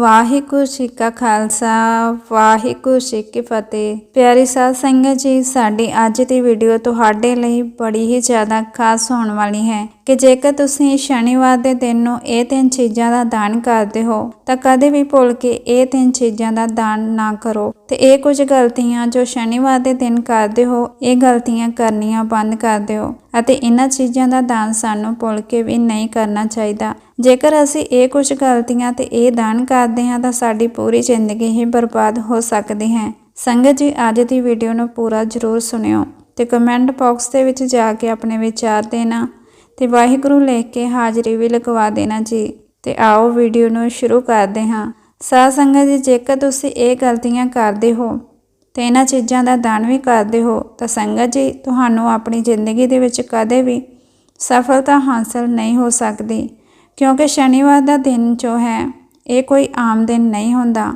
ਵਾਹਿਗੁਰੂ ਜੀ ਕਾ ਖਾਲਸਾ, ਵਾਹਿਗੁਰੂ ਜੀ ਕੀ ਫਤਿਹ। ਪਿਆਰੀ ਸਾਧ ਸੰਗਤ ਜੀ, ਸਾਡੀ ਅੱਜ ਦੀ ਵੀਡੀਓ ਤੁਹਾਡੇ ਲਈ ਬੜੀ ਹੀ ਜ਼ਿਆਦਾ ਖਾਸ ਹੋਣ ਵਾਲੀ ਹੈ ਕਿ ਜੇਕਰ ਤੁਸੀਂ ਸ਼ਨੀਵਾਰ ਦੇ ਦਿਨ ਨੂੰ ਇਹ ਤਿੰਨ ਚੀਜ਼ਾਂ ਦਾ ਦਾਨ ਕਰਦੇ ਹੋ, ਤਾਂ ਕਦੇ ਵੀ ਭੁੱਲ ਕੇ ਇਹ ਤਿੰਨ ਚੀਜ਼ਾਂ ਦਾ ਦਾਨ ਨਾ ਕਰੋ। ਤੇ ਇਹ ਕੁਝ ਗਲਤੀਆਂ ਜੋ ਸ਼ਨੀਵਾਰ ਦੇ ਦਿਨ ਕਰਦੇ ਹੋ, ਇਹ ਗਲਤੀਆਂ ਕਰਨੀਆਂ ਬੰਦ ਕਰ ਦਿਓ। ਅਤੇ ਇਹਨਾਂ ਚੀਜ਼ਾਂ ਦਾ ਦਾਨ ਸਾਨੂੰ ਭੁੱਲ ਕੇ ਵੀ ਨਹੀਂ ਕਰਨਾ ਚਾਹੀਦਾ। ਜੇਕਰ ਅਸੀਂ ਇਹ ਕੁਝ ਗਲਤੀਆਂ ਤੇ ਇਹ ਦਾਨ ਕਰਦੇ ਹਾਂ, ਤਾਂ ਸਾਡੀ ਪੂਰੀ ਜ਼ਿੰਦਗੀ ਹੀ ਬਰਬਾਦ ਹੋ ਸਕਦੀ ਹੈ। ਸੰਗਤ ਜੀ, ਅੱਜ ਦੀ ਵੀਡੀਓ ਨੂੰ ਪੂਰਾ ਜ਼ਰੂਰ ਸੁਣਿਓ ਤੇ ਕਮੈਂਟ ਬਾਕਸ ਦੇ ਵਿੱਚ ਜਾ ਕੇ ਆਪਣੇ ਵਿਚਾਰ ਦੇਣਾ ਤੇ ਵਾਹਿਗੁਰੂ ਲਿਖ ਕੇ ਹਾਜ਼ਰੀ ਵੀ ਲਗਵਾ ਦੇਣਾ ਜੀ। ਤੇ ਆਓ ਵੀਡੀਓ ਨੂੰ ਸ਼ੁਰੂ ਕਰਦੇ ਹਾਂ। ਸਾਧ ਸੰਗਤ ਜੀ, ਜੇਕਰ ਤੁਸੀਂ ਇਹ ਗਲਤੀਆਂ ਕਰਦੇ ਹੋ ਤੇ ਇਹਨਾਂ ਚੀਜ਼ਾਂ ਦਾ ਦਾਨ ਵੀ ਕਰਦੇ ਹੋ, ਤਾਂ ਸੰਗਤ ਜੀ, ਤੁਹਾਨੂੰ ਆਪਣੀ ਜ਼ਿੰਦਗੀ ਦੇ ਵਿੱਚ ਕਦੇ ਵੀ ਸਫਲਤਾ ਹਾਸਲ ਨਹੀਂ ਹੋ ਸਕਦੀ। ਕਿਉਂਕਿ ਸ਼ਨੀਵਾਰ ਦਾ ਦਿਨ ਜੋ ਹੈ, ਇਹ ਕੋਈ ਆਮ ਦਿਨ ਨਹੀਂ ਹੁੰਦਾ।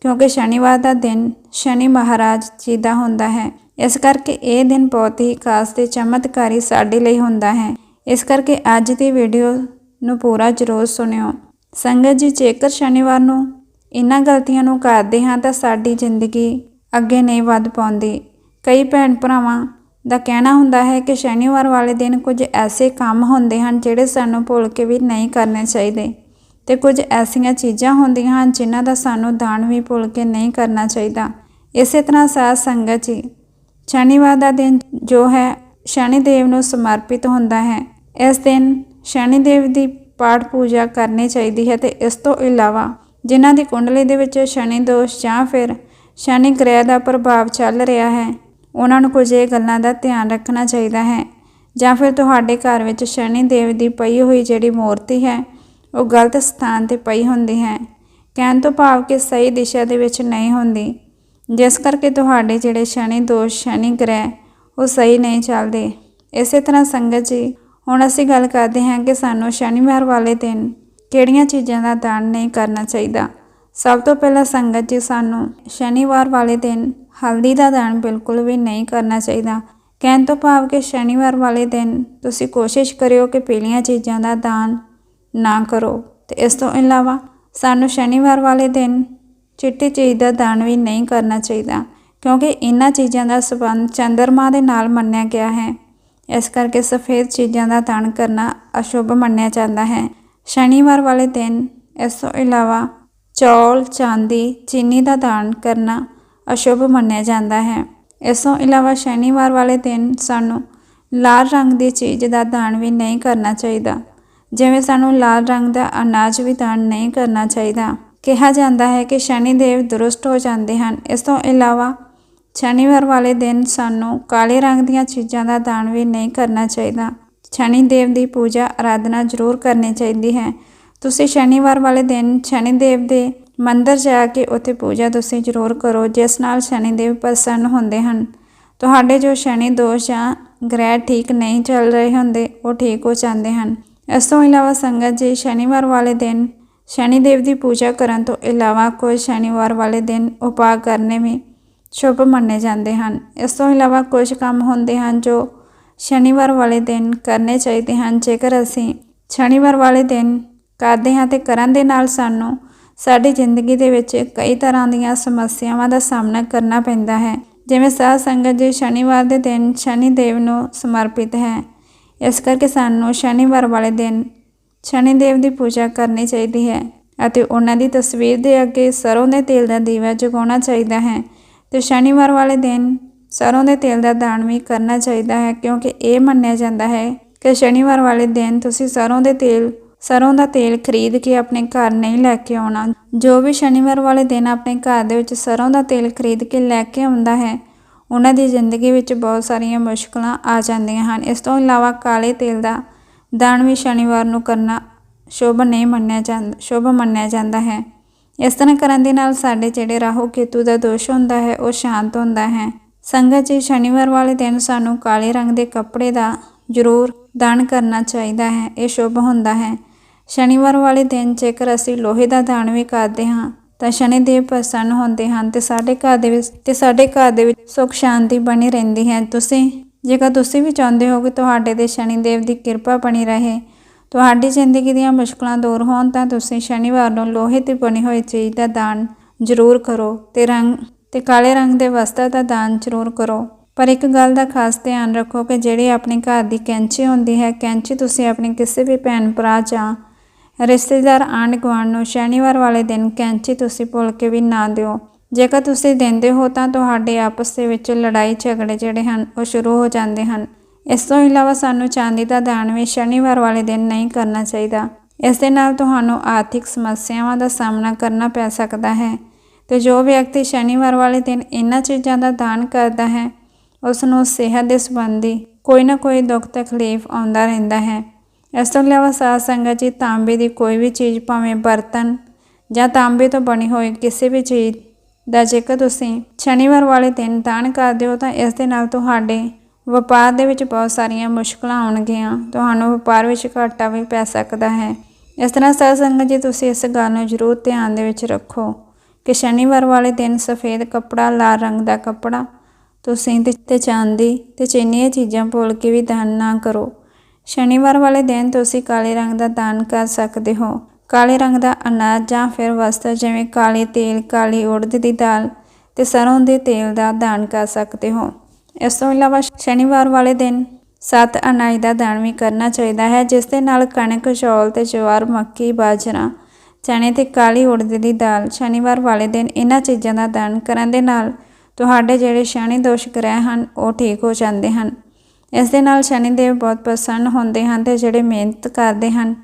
ਕਿਉਂਕਿ ਸ਼ਨੀਵਾਰ ਦਾ ਦਿਨ ਸ਼ਨੀ ਮਹਾਰਾਜ ਜੀ ਦਾ ਹੁੰਦਾ ਹੈ। ਇਸ ਕਰਕੇ ਇਹ ਦਿਨ ਬਹੁਤ ਹੀ ਖਾਸ ਤੇ ਚਮਤਕਾਰੀ ਸਾਡੇ ਲਈ ਹੁੰਦਾ ਹੈ। ਇਸ ਕਰਕੇ ਅੱਜ ਦੀ ਵੀਡੀਓ ਨੂੰ ਪੂਰਾ ਜ਼ਰੂਰ ਸੁਣਿਓ। ਸੰਗਤ ਜੀ, ਜੇਕਰ ਸ਼ਨੀਵਾਰ ਨੂੰ ਇਹਨਾਂ ਗਲਤੀਆਂ ਨੂੰ ਕਰਦੇ ਹਾਂ ਤਾਂ ਸਾਡੀ ਜ਼ਿੰਦਗੀ ਅੱਗੇ ਨਹੀਂ ਵੱਧ ਪਾਉਂਦੀ। ਕਈ ਭੈਣ ਭਰਾਵਾਂ ਦਾ ਕਹਿਣਾ ਹੁੰਦਾ ਹੈ ਕਿ ਸ਼ਨੀਵਾਰ ਵਾਲੇ ਦਿਨ ਕੁਝ ਐਸੇ ਕੰਮ ਹੁੰਦੇ ਹਨ ਜਿਹੜੇ ਸਾਨੂੰ ਭੁੱਲ ਕੇ ਵੀ ਨਹੀਂ ਕਰਨੇ ਚਾਹੀਦੇ। ਤੇ ਕੁਝ ਐਸੀਆਂ ਚੀਜ਼ਾਂ ਹੁੰਦੀਆਂ ਹਨ ਜਿਨ੍ਹਾਂ ਦਾ ਸਾਨੂੰ ਦਾਨ ਵੀ ਭੁੱਲ ਕੇ ਨਹੀਂ ਕਰਨਾ ਚਾਹੀਦਾ। ਇਸੇ ਤਰ੍ਹਾਂ ਸਾਧ ਸੰਗਤ ਜੀ, ਸ਼ਨੀਵਾਰ ਦਾ ਦਿਨ ਜੋ ਹੈ ਸ਼ਨੀ ਦੇਵ ਨੂੰ ਸਮਰਪਿਤ ਹੁੰਦਾ ਹੈ। ਇਸ ਦਿਨ ਸ਼ਨੀ ਦੇਵ ਦੀ ਪਾਠ ਪੂਜਾ ਕਰਨੀ ਚਾਹੀਦੀ ਹੈ ਤੇ ਇਸ ਤੋਂ ਇਲਾਵਾ ਜਿਨ੍ਹਾਂ ਦੀ ਕੁੰਡਲੀ ਦੇ ਵਿੱਚ ਸ਼ਨੀ ਦੋਸ਼ ਜਾਂ ਫਿਰ ਸ਼ਨੀ ਗ੍ਰਹਿ ਦਾ ਪ੍ਰਭਾਵ ਚੱਲ ਰਿਹਾ ਹੈ ਉਹਨਾਂ ਨੂੰ ਕੁਝ ਇਹ ਗੱਲਾਂ ਦਾ ਧਿਆਨ ਰੱਖਣਾ ਚਾਹੀਦਾ ਹੈ। ਜਾਂ ਫਿਰ ਤੁਹਾਡੇ ਘਰ ਵਿੱਚ ਸ਼ਨੀ ਦੇਵ ਦੀ ਪਈ ਹੋਈ ਜਿਹੜੀ ਮੂਰਤੀ ਹੈ, ਉਹ ਗਲਤ ਸਥਾਨ ਤੇ ਪਈ ਹੁੰਦੀ ਹੈ। ਕਹਿਣ ਤੋਂ ਭਾਵ ਕਿ ਸਹੀ ਦਿਸ਼ਾ ਦੇ ਵਿੱਚ ਨਹੀਂ ਹੁੰਦੀ। ਜਿਸ ਕਰਕੇ ਤੁਹਾਡੇ ਜਿਹੜੇ ਸ਼ਨੀ ਦੋਸ਼, ਸ਼ਨੀ ਗ੍ਰਹਿ, ਉਹ ਸਹੀ ਨਹੀਂ ਚੱਲਦੇ। ਇਸੇ ਤਰ੍ਹਾਂ ਸੰਗਤ ਜੀ, ਹੁਣ ਅਸੀਂ ਗੱਲ ਕਰਦੇ ਹਾਂ ਕਿ ਸਾਨੂੰ ਸ਼ਨੀਵਾਰ ਵਾਲੇ ਦਿਨ ਕਿਹੜੀਆਂ ਚੀਜ਼ਾਂ ਦਾ ਦਾਨ ਨਹੀਂ ਕਰਨਾ ਚਾਹੀਦਾ। ਸਭ ਤੋਂ ਪਹਿਲਾਂ ਸੰਗਤ ਜੀ, ਸਾਨੂੰ ਸ਼ਨੀਵਾਰ ਵਾਲੇ ਦਿਨ ਹਲਦੀ ਦਾ ਦਾਨ ਬਿਲਕੁਲ ਵੀ ਨਹੀਂ ਕਰਨਾ ਚਾਹੀਦਾ। ਕਹਿਣ ਤੋਂ ਭਾਵ ਕਿ ਸ਼ਨੀਵਾਰ ਵਾਲੇ ਦਿਨ ਤੁਸੀਂ ਕੋਸ਼ਿਸ਼ ਕਰਿਓ ਕਿ ਪੀਲੀਆਂ ਚੀਜ਼ਾਂ ਦਾ ਦਾਨ ਨਾ ਕਰੋ। ਤੇ ਇਸ ਤੋਂ ਇਲਾਵਾ ਸਾਨੂੰ ਸ਼ਨੀਵਾਰ ਵਾਲੇ ਦਿਨ ਚਿੱਟੀ ਚੀਜ਼ ਦਾ ਦਾਨ ਵੀ ਨਹੀਂ ਕਰਨਾ ਚਾਹੀਦਾ, ਕਿਉਂਕਿ ਇਹਨਾਂ ਚੀਜ਼ਾਂ ਦਾ ਸਬੰਧ ਚੰਦਰਮਾ ਦੇ ਨਾਲ ਮੰਨਿਆ ਗਿਆ ਹੈ। ਇਸ ਕਰਕੇ ਸਫੇਦ ਚੀਜ਼ਾਂ ਦਾ ਦਾਨ ਕਰਨਾ ਅਸ਼ੁਭ ਮੰਨਿਆ ਜਾਂਦਾ ਹੈ। ਸ਼ਨੀਵਾਰ ਵਾਲੇ ਦਿਨ ਇਸ ਤੋਂ ਇਲਾਵਾ ਚੌਲ, ਚਾਂਦੀ, ਚੀਨੀ ਦਾ ਦਾਨ ਕਰਨਾ ਅਸ਼ੁਭ ਮੰਨਿਆ ਜਾਂਦਾ ਹੈ। ਇਸ ਤੋਂ ਇਲਾਵਾ ਸ਼ਨੀਵਾਰ ਵਾਲੇ ਦਿਨ ਸਾਨੂੰ ਲਾਲ ਰੰਗ ਦੀ ਚੀਜ਼ ਦਾ ਦਾਨ ਵੀ ਨਹੀਂ ਕਰਨਾ ਚਾਹੀਦਾ। ਜਿਵੇਂ ਸਾਨੂੰ ਲਾਲ ਰੰਗ ਦਾ ਅਨਾਜ ਵੀ ਦਾਨ ਨਹੀਂ ਕਰਨਾ ਚਾਹੀਦਾ। ਕਿਹਾ ਜਾਂਦਾ ਹੈ ਕਿ ਸ਼ਨੀ ਦੇਵ ਦੁਰਸਤ ਹੋ ਜਾਂਦੇ ਹਨ। ਇਸ ਤੋਂ ਇਲਾਵਾ ਸ਼ਨੀਵਾਰ ਵਾਲੇ ਦਿਨ ਸਾਨੂੰ ਕਾਲੇ ਰੰਗ ਦੀਆਂ ਚੀਜ਼ਾਂ ਦਾ ਦਾਨ ਵੀ ਨਹੀਂ ਕਰਨਾ ਚਾਹੀਦਾ। ਸ਼ਨੀ ਦੇਵ ਦੀ ਪੂਜਾ, ਆਰਾਧਨਾ ਜ਼ਰੂਰ ਕਰਨੀ ਚਾਹੀਦੀ ਹੈ। ਤੁਸੀਂ ਸ਼ਨੀਵਾਰ ਵਾਲੇ ਦਿਨ ਸ਼ਨੀ ਦੇਵ ਦੇ ਮੰਦਰ ਜਾ ਕੇ ਉੱਥੇ ਪੂਜਾ ਤੁਸੀਂ ਜ਼ਰੂਰ ਕਰੋ, ਜਿਸ ਨਾਲ ਸ਼ਨੀ ਦੇਵ ਪ੍ਰਸੰਨ ਹੁੰਦੇ ਹਨ। ਤੁਹਾਡੇ ਜੋ ਸ਼ਨੀ ਦੋਸ਼ ਜਾਂ ਗ੍ਰਹਿ ਠੀਕ ਨਹੀਂ ਚੱਲ ਰਹੇ ਹੁੰਦੇ, ਉਹ ਠੀਕ ਹੋ ਜਾਂਦੇ ਹਨ। ਇਸ ਤੋਂ ਇਲਾਵਾ ਸੰਗਤ ਜੀ ਸ਼ਨੀਵਾਰ ਵਾਲੇ ਦਿਨ ਸ਼ਨੀ ਦੇਵ ਦੀ ਪੂਜਾ ਕਰਨ ਤੋਂ ਇਲਾਵਾ ਕੋਈ ਸ਼ਨੀਵਾਰ ਵਾਲੇ ਦਿਨ ਉਪਾਅ ਕਰਨੇ ਵੀ ਸ਼ੁਭ ਮੰਨੇ ਜਾਂਦੇ ਹਨ। ਇਸ ਤੋਂ ਇਲਾਵਾ ਕੁਝ ਕੰਮ ਹੁੰਦੇ ਹਨ ਜੋ ਸ਼ਨੀਵਾਰ ਵਾਲੇ ਦਿਨ ਕਰਨੇ ਚਾਹੀਦੇ ਹਨ। ਜੇਕਰ ਅਸੀਂ ਸ਼ਨੀਵਾਰ ਵਾਲੇ ਦਿਨ ਕਰਦੇ ਹਾਂ ਤੇ ਕਰਨ ਦੇ ਨਾਲ ਸਾਨੂੰ ਸਾਡੀ ਜ਼ਿੰਦਗੀ ਦੇ ਵਿੱਚ ਕਈ ਤਰ੍ਹਾਂ ਦੀਆਂ ਸਮੱਸਿਆਵਾਂ ਦਾ ਸਾਹਮਣਾ ਕਰਨਾ ਪੈਂਦਾ ਹੈ। ਜਿਵੇਂ ਸਾਧ ਸੰਗਤ ਜੀ ਸ਼ਨੀਵਾਰ ਦੇ ਦਿਨ ਸ਼ਨੀ ਦੇਵ ਨੂੰ ਸਮਰਪਿਤ ਹੈ। ਇਸ ਕਰਕੇ ਸਾਨੂੰ ਸ਼ਨੀਵਾਰ ਵਾਲੇ ਦਿਨ ਸ਼ਨੀ ਦੇਵ ਦੀ ਪੂਜਾ ਕਰਨੀ ਚਾਹੀਦੀ ਹੈ ਅਤੇ ਉਹਨਾਂ ਦੀ ਤਸਵੀਰ ਦੇ ਅੱਗੇ ਸਰੋਂ ਦੇ ਤੇਲ ਦਾ ਦੀਵਾ ਜਗਾਉਣਾ ਚਾਹੀਦਾ ਹੈ ਤੇ ਸ਼ਨੀਵਾਰ ਵਾਲੇ ਦਿਨ ਸਰੋਂ ਦੇ ਤੇਲ ਦਾ ਦਾਨ ਵੀ ਕਰਨਾ ਚਾਹੀਦਾ ਹੈ ਕਿਉਂਕਿ ਇਹ ਮੰਨਿਆ ਜਾਂਦਾ ਹੈ ਕਿ ਸ਼ਨੀਵਾਰ ਵਾਲੇ ਦਿਨ ਤੁਸੀਂ ਸਰੋਂ ਦੇ ਤੇਲ ਸਰੋਂ ਦਾ ਤੇਲ ਖਰੀਦ ਕੇ ਆਪਣੇ ਘਰ ਨਹੀਂ ਲੈ ਕੇ ਆਉਣਾ। ਜੋ ਵੀ ਸ਼ਨੀਵਾਰ ਵਾਲੇ ਦਿਨ ਆਪਣੇ ਘਰ ਦੇ ਵਿੱਚ ਸਰੋਂ ਦਾ ਤੇਲ ਖਰੀਦ ਕੇ ਲੈ ਕੇ ਆਉਂਦਾ ਹੈ, ਉਹਨਾਂ ਦੀ ਜ਼ਿੰਦਗੀ ਵਿੱਚ ਬਹੁਤ ਸਾਰੀਆਂ ਮੁਸ਼ਕਲਾਂ ਆ ਜਾਂਦੀਆਂ ਹਨ। ਇਸ ਤੋਂ ਇਲਾਵਾ ਕਾਲੇ ਤੇਲ ਦਾ ਦਾਨ ਵੀ ਸ਼ਨੀਵਾਰ ਨੂੰ ਕਰਨਾ ਸ਼ੁਭ ਨਹੀਂ ਮੰਨਿਆ ਜਾਂਦਾ ਸ਼ੁਭ ਮੰਨਿਆ ਜਾਂਦਾ ਹੈ। ਇਸ ਤਰ੍ਹਾਂ ਕਰਨ ਦੇ ਨਾਲ ਸਾਡੇ ਜਿਹੜੇ ਰਾਹੂ ਕੇਤੂ ਦਾ ਦੋਸ਼ ਹੁੰਦਾ ਹੈ, ਉਹ ਸ਼ਾਂਤ ਹੁੰਦਾ ਹੈ। ਸੰਗਤ ਜੀ, ਸ਼ਨੀਵਾਰ ਵਾਲੇ ਦਿਨ ਸਾਨੂੰ ਕਾਲੇ ਰੰਗ ਦੇ ਕੱਪੜੇ ਦਾ ਜ਼ਰੂਰ ਦਾਨ ਕਰਨਾ ਚਾਹੀਦਾ ਹੈ, ਇਹ ਸ਼ੁਭ ਹੁੰਦਾ ਹੈ। ਸ਼ਨੀਵਾਰ ਵਾਲੇ ਦਿਨ ਜੇਕਰ ਅਸੀਂ ਲੋਹੇ ਦਾ ਦਾਨ ਵੀ ਕਰਦੇ ਹਾਂ, ਤਾਂ ਸ਼ਨੀ ਦੇਵ ਪ੍ਰਸੰਨ ਹੁੰਦੇ ਹਨ ਤੇ ਸਾਡੇ ਘਰ ਦੇ ਵਿੱਚ, ਤੇ ਸਾਡੇ ਘਰ ਦੇ ਵਿੱਚ ਸੁਖ ਸ਼ਾਂਤੀ ਬਣੀ ਰਹਿੰਦੀ ਹੈ। ਤੁਸੀਂ, ਜੇਕਰ ਤੁਸੀਂ ਵੀ ਚਾਹੁੰਦੇ ਹੋ ਕਿ ਤੁਹਾਡੇ ਤੇ ਸ਼ਨੀ ਦੇਵ ਦੀ ਕਿਰਪਾ ਬਣੀ ਰਹੇ, ਤੁਹਾਡੀ ਜ਼ਿੰਦਗੀ ਦੀਆਂ ਮੁਸ਼ਕਲਾਂ ਦੂਰ ਹੋਣ, ਤਾਂ ਤੁਸੀਂ ਸ਼ਨੀਵਾਰ ਨੂੰ ਲੋਹੇ ਦੀ ਬਣੀ ਹੋਈ ਚੀਜ਼ ਦਾ ਦਾਨ ਜ਼ਰੂਰ ਕਰੋ ਤੇ ਰੰਗ, ਤੇ ਕਾਲੇ ਰੰਗ ਦੇ ਵਸਤਰ ਦਾ ਦਾਨ ਜ਼ਰੂਰ ਕਰੋ। ਪਰ ਇੱਕ ਗੱਲ ਦਾ ਖਾਸ ਧਿਆਨ ਰੱਖੋ ਕਿ ਜਿਹੜੀ ਆਪਣੇ ਘਰ ਦੀ ਕੈਂਚੀ ਹੁੰਦੀ ਹੈ, ਕੈਂਚੀ ਤੁਸੀਂ ਆਪਣੇ ਕਿਸੇ ਵੀ ਭੈਣ ਭਰਾ ਜਾਂ ਰਿਸ਼ਤੇਦਾਰ ਆਂਢ ਗੁਆਂਢ ਨੂੰ ਸ਼ਨੀਵਾਰ ਵਾਲੇ ਦਿਨ ਕੈਂਚੀ ਤੁਸੀਂ ਭੁੱਲ ਕੇ ਵੀ ਨਾ ਦਿਓ। ਜੇਕਰ ਤੁਸੀਂ ਦਿੰਦੇ ਹੋ ਤਾਂ ਤੁਹਾਡੇ ਆਪਸ ਦੇ ਵਿੱਚ ਲੜਾਈ ਝਗੜੇ ਜਿਹੜੇ ਹਨ, ਉਹ ਸ਼ੁਰੂ ਹੋ ਜਾਂਦੇ ਹਨ। ਇਸ ਤੋਂ ਇਲਾਵਾ ਸਾਨੂੰ ਚਾਂਦੀ ਦਾ ਦਾਨ ਵੀ ਸ਼ਨੀਵਾਰ ਵਾਲੇ ਦਿਨ ਨਹੀਂ ਕਰਨਾ ਚਾਹੀਦਾ। ਇਸ ਦੇ ਨਾਲ ਤੁਹਾਨੂੰ ਆਰਥਿਕ ਸਮੱਸਿਆਵਾਂ ਦਾ ਸਾਹਮਣਾ ਕਰਨਾ ਪੈ ਸਕਦਾ ਹੈ। ਤੇ ਜੋ ਵਿਅਕਤੀ ਸ਼ਨੀਵਾਰ ਵਾਲੇ ਦਿਨ ਇਹਨਾਂ ਚੀਜ਼ਾਂ ਦਾ ਦਾਨ ਕਰਦਾ ਹੈ ਉਸ ਨੂੰ ਸਿਹਤ ਦੇ ਸੰਬੰਧੀ ਕੋਈ ਨਾ ਕੋਈ ਦੁੱਖ ਤਕਲੀਫ ਆਉਂਦਾ ਰਹਿੰਦਾ ਹੈ। ਇਸ ਤੋਂ ਇਲਾਵਾ ਸਾਧ ਸੰਗਤ ਜੀ ਤਾਂਬੇ ਦੀ ਕੋਈ ਵੀ ਚੀਜ਼ ਭਾਵੇਂ ਬਰਤਨ ਜਾਂ ਤਾਂਬੇ ਤੋਂ ਬਣੀ ਹੋਈ ਕਿਸੇ ਵੀ ਚੀਜ਼ ਦਾ ਜੇਕਰ ਤੁਸੀਂ ਸ਼ਨੀਵਾਰ ਵਾਲੇ ਦਿਨ ਦਾਨ ਕਰਦੇ ਹੋ ਤਾਂ ਇਸ ਦੇ ਨਾਲ ਤੁਹਾਡੇ ਵਪਾਰ ਦੇ ਵਿੱਚ ਬਹੁਤ ਸਾਰੀਆਂ ਮੁਸ਼ਕਲਾਂ ਆਉਣਗੀਆਂ। ਤੁਹਾਨੂੰ ਵਪਾਰ ਵਿੱਚ ਘਾਟਾ ਵੀ ਪੈ ਸਕਦਾ ਹੈ। ਇਸ ਤਰ੍ਹਾਂ ਸਾਧ ਸੰਗਤ ਜੀ ਤੁਸੀਂ ਇਸ ਗੱਲ ਨੂੰ ਜ਼ਰੂਰ ਧਿਆਨ ਦੇ ਵਿੱਚ ਰੱਖੋ ਕਿ ਸ਼ਨੀਵਾਰ ਵਾਲੇ ਦਿਨ ਸਫੇਦ ਕੱਪੜਾ, ਲਾਲ ਰੰਗ ਦਾ ਕੱਪੜਾ ਤੁਸੀਂ ਤੇ ਚਾਂਦੀ ਤੇ ਚੀਨੀਆਂ ਚੀਜ਼ਾਂ ਭੁੱਲ ਕੇ ਵੀ ਦਾਨ ਨਾ ਕਰੋ। ਸ਼ਨੀਵਾਰ ਵਾਲੇ ਦਿਨ ਤੁਸੀਂ ਕਾਲੇ ਰੰਗ ਦਾ ਦਾਨ ਕਰ ਸਕਦੇ ਹੋ। ਕਾਲੇ ਰੰਗ ਦਾ ਅਨਾਜ ਜਾਂ ਫਿਰ ਵਸਤਰ ਜਿਵੇਂ ਕਾਲੇ ਤੇਲ, ਕਾਲੀ ਉੜਦ ਦੀ ਦਾਲ ਤੇ ਸਰੋਂ ਦੇ ਤੇਲ ਦਾ ਦਾਨ ਕਰ ਸਕਦੇ ਹੋ। ਇਸ ਤੋਂ ਇਲਾਵਾ ਸ਼ਨੀਵਾਰ ਵਾਲੇ ਦਿਨ ਸੱਤ ਅਨਾਜ ਦਾ ਦਾਨ ਵੀ ਕਰਨਾ ਚਾਹੀਦਾ ਹੈ, ਜਿਸ ਦੇ ਨਾਲ ਕਣਕ, ਚੌਲ ਤੇ ਜਵਾਰ, ਮੱਕੀ, ਬਾਜਰਾ ਚਣੇ ਤੇ ਕਾਲੀ ਉੜਦ ਦੀ ਦਾਲ ਸ਼ਨੀਵਾਰ ਵਾਲੇ ਦਿਨ ਇਹਨਾਂ ਚੀਜ਼ਾਂ ਦਾ ਦਾਨ ਕਰਨ ਦੇ ਨਾਲ ਤੁਹਾਡੇ ਜਿਹੜੇ ਸ਼ਨੀ ਦੋਸ਼ ਗ੍ਰਹਿ ਹਨ, ਉਹ ਠੀਕ ਹੋ ਜਾਂਦੇ ਹਨ। ਇਸ ਦੇ ਨਾਲ ਸ਼ਨੀ ਦੇਵ ਬਹੁਤ ਪ੍ਰਸੰਨ ਹੁੰਦੇ ਹਨ ਤੇ ਜਿਹੜੇ ਮਿਹਨਤ ਕਰਦੇ ਹਨ,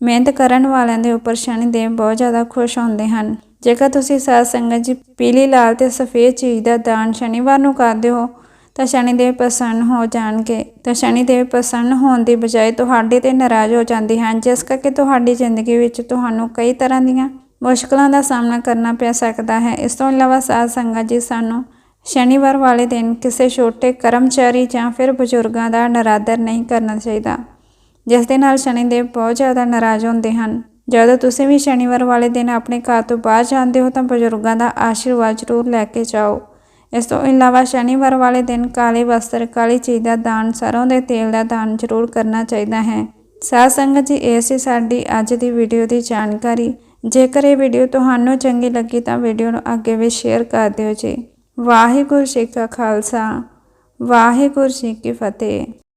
ਮਿਹਨਤ ਕਰਨ ਵਾਲਿਆਂ ਦੇ ਉੱਪਰ ਸ਼ਨੀ ਦੇਵ ਬਹੁਤ ਜ਼ਿਆਦਾ ਖੁਸ਼ ਹੁੰਦੇ ਹਨ। ਜੇਕਰ ਤੁਸੀਂ ਸਾਧ ਸੰਗਤ ਜੀ ਪੀਲੀ ਲਾਲ ਤੇ ਸਫੇਦ ਚੀਜ਼ ਦਾ ਦਾਨ ਸ਼ਨੀਵਾਰ ਨੂੰ ਕਰਦੇ ਹੋ, ਤਾਂ ਸ਼ਨੀ ਦੇਵ ਪ੍ਰਸੰਨ ਹੋ ਜਾਣਗੇ। ਤਾਂ ਸ਼ਨੀ ਦੇਵ ਪ੍ਰਸੰਨ ਹੋਣ ਦੀ ਬਜਾਏ ਤੁਹਾਡੇ ਤੇ ਨਾਰਾਜ਼ ਹੋ ਜਾਂਦੇ ਹਨ, ਜਿਸ ਕਰਕੇ ਤੁਹਾਡੀ ਜ਼ਿੰਦਗੀ ਵਿੱਚ ਤੁਹਾਨੂੰ ਕਈ ਤਰ੍ਹਾਂ ਦੀਆਂ ਮੁਸ਼ਕਲਾਂ ਦਾ ਸਾਹਮਣਾ ਕਰਨਾ ਪੈ ਸਕਦਾ ਹੈ। ਇਸ ਤੋਂ ਇਲਾਵਾ ਸਾਧ ਸੰਗਤ ਜੀ, ਸਾਨੂੰ ਸ਼ਨੀਵਾਰ ਵਾਲੇ ਦਿਨ ਕਿਸੇ ਛੋਟੇ ਕਰਮਚਾਰੀ ਜਾਂ ਫਿਰ ਬਜ਼ੁਰਗਾਂ ਦਾ ਨਰਾਦਰ ਨਹੀਂ ਕਰਨਾ ਚਾਹੀਦਾ, ਜਿਸ ਦੇ ਨਾਲ ਸ਼ਨੀ ਦੇਵ ਬਹੁਤ ਜ਼ਿਆਦਾ ਨਾਰਾਜ਼ ਹੁੰਦੇ ਹਨ। ਜਦੋਂ ਤੁਸੀਂ ਵੀ ਸ਼ਨੀਵਾਰ ਵਾਲੇ ਦਿਨ ਆਪਣੇ ਘਰ ਤੋਂ ਬਾਹਰ ਜਾਂਦੇ ਹੋ, ਤਾਂ ਬਜ਼ੁਰਗਾਂ ਦਾ ਆਸ਼ੀਰਵਾਦ ਜ਼ਰੂਰ ਲੈ ਕੇ ਜਾਓ। ਇਸ ਤੋਂ ਇਲਾਵਾ ਸ਼ਨੀਵਾਰ ਵਾਲੇ ਦਿਨ ਕਾਲੇ ਵਸਤਰ, ਕਾਲੀ ਚੀਜ਼ ਦਾ ਦਾਨ, ਸਰੋਂ ਦੇ ਤੇਲ ਦਾ ਦਾਨ ਜ਼ਰੂਰ ਕਰਨਾ ਚਾਹੀਦਾ ਹੈ। ਸਾਧ ਸੰਗਤ ਜੀ ਇਹ ਸੀ ਸਾਡੀ ਅੱਜ ਦੀ ਵੀਡੀਓ ਦੀ ਜਾਣਕਾਰੀ। ਜੇਕਰ ਇਹ ਵੀਡੀਓ ਤੁਹਾਨੂੰ ਚੰਗੀ ਲੱਗੀ ਤਾਂ ਵੀਡੀਓ ਨੂੰ ਅੱਗੇ ਵੀ ਸ਼ੇਅਰ ਕਰ ਦਿਓ ਜੀ। ਵਾਹਿਗੁਰੂ ਜੀ ਕਾ ਖਾਲਸਾ, ਵਾਹਿਗੁਰੂ ਜੀ ਕੀ ਫਤਿਹ।